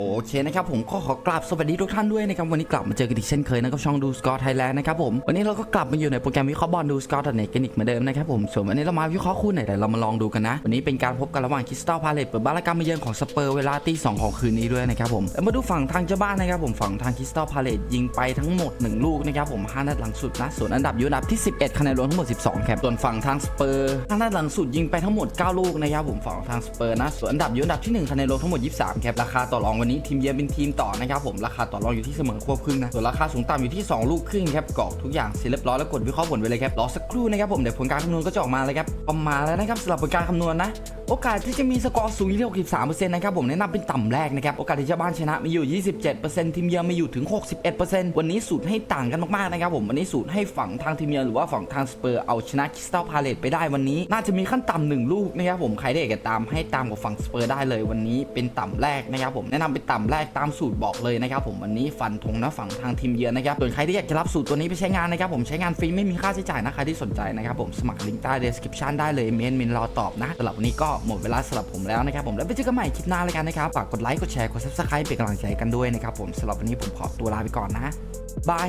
โอเคนะครับผมก็ขอกราบสวัสดีทุกท่านด้วยนะครับวันนี้กลับมาเจอกันอีกเช่นเคยนะกับช่องดูสกอร์ไทยแลนด์นะครับผมวันนี้เราก็กลับมาอยู่ในโปรแกรมวิเคราะห์บอลดูสกอร์เน็ตกันอีกเหมือนเดิมนะครับผมส่วนวันนี้เรามาวิเคราะห์คู่ไหนแต่เรามาลองดูกันนะ วันนี้เป็นการพบกันระหว่างคริสตัลพาเลตเปิดบ้านและการมาเยือนของสเปอร์เวลาตีสองของคืนนี้ด้วยนะครับผมมาดูฝั่งทางเจ้าบ้านนะครับผมฝั่งทางคริสตัลพาเลตยิงไปทั้งหมด 1 ลูกนะครับผม5นัดหลังสุดนะส่วนอันดับอยู่อันดับที่ 11คะแนนรวมทั้งหมด 12ครับส่วนฝั่งทางสเปอร์5นัดหลังสุดยิงไปทั้งหมด 9 ลูกนะครับผมฝั่งทางสเปอร์นะส่วนอันดับอยู่อันดับที่1คะแนนรวมทั้งหมด 23ครับราคาต่อรองวันนี้ทีมเยือนเป็นทีมต่อนะครับผมราคาต่อรองอยู่ที่เสมอควบครึ่งนะส่วนราคาสูงต่ำอยู่ที่ 2 ลูกครึ่งครับกรอกทุกอย่างเสร็จเรียบร้อยแล้วกดวิเคราะห์ผลไปเลยครับรอสักครู่นะครับผมเดี๋ยวผลการคำนวณก็จะออกมาเลยครับประมาณแล้วนะครับสำหรับผลการคำนวณนะโอกาสที่จะมีสกอร์สูงที่63%นะครับผมแนะนำเป็นต่ำแรกนะครับโอกาสที่จ้าบ้านชนะมีอยู่ 27%ทีมเยือนมีอยู่ถึง 61%วันนี้สูตรให้ต่างกันมากๆนะครับผมวันนี้สูตรให้ฝั่งทางทีมเยือนหรือว่าฝั่งทางสเปอร์เอาชนะคริสตัลพาเลตไปได้วันนี้ น่าจะมีขั้นต่ำหนึ่งลูกนะครับผมใครได้กจะตามให้ตามกับฝั่งสเปอร์ได้เลยวันนี้เป็นต่ำแรกนะครับผมแนะนำเป็นต่ำแรกตามสูตรบอกเลยนะครับผมวันนี้ฟันธงนะฝั่งทางทีมเยือนนะครับส่วนใครที่อยากจะรับสูตรตัวนี้ไปใช้งานนะครับผมใช้งานฟรีไม่มีค่าใช้จ่ายนะใครที่สนใจนะครับผมสมัครลิงก์ใต้ description ได้เลยเมนเมนรอตอบนะสำหรับวันนี้ก็หมดเวลาสำหรับผมแล้วนะครับผมแล้วไปเจอกันใหม่คลิปหน้าเลยกันนะครับฝากกดไลค์กดแชร์กด subscribe เป็นกำลังใจกันด้วยนะครับผมสำหรับวันนี้ผมขอตัวลาไปก่อนนะบาย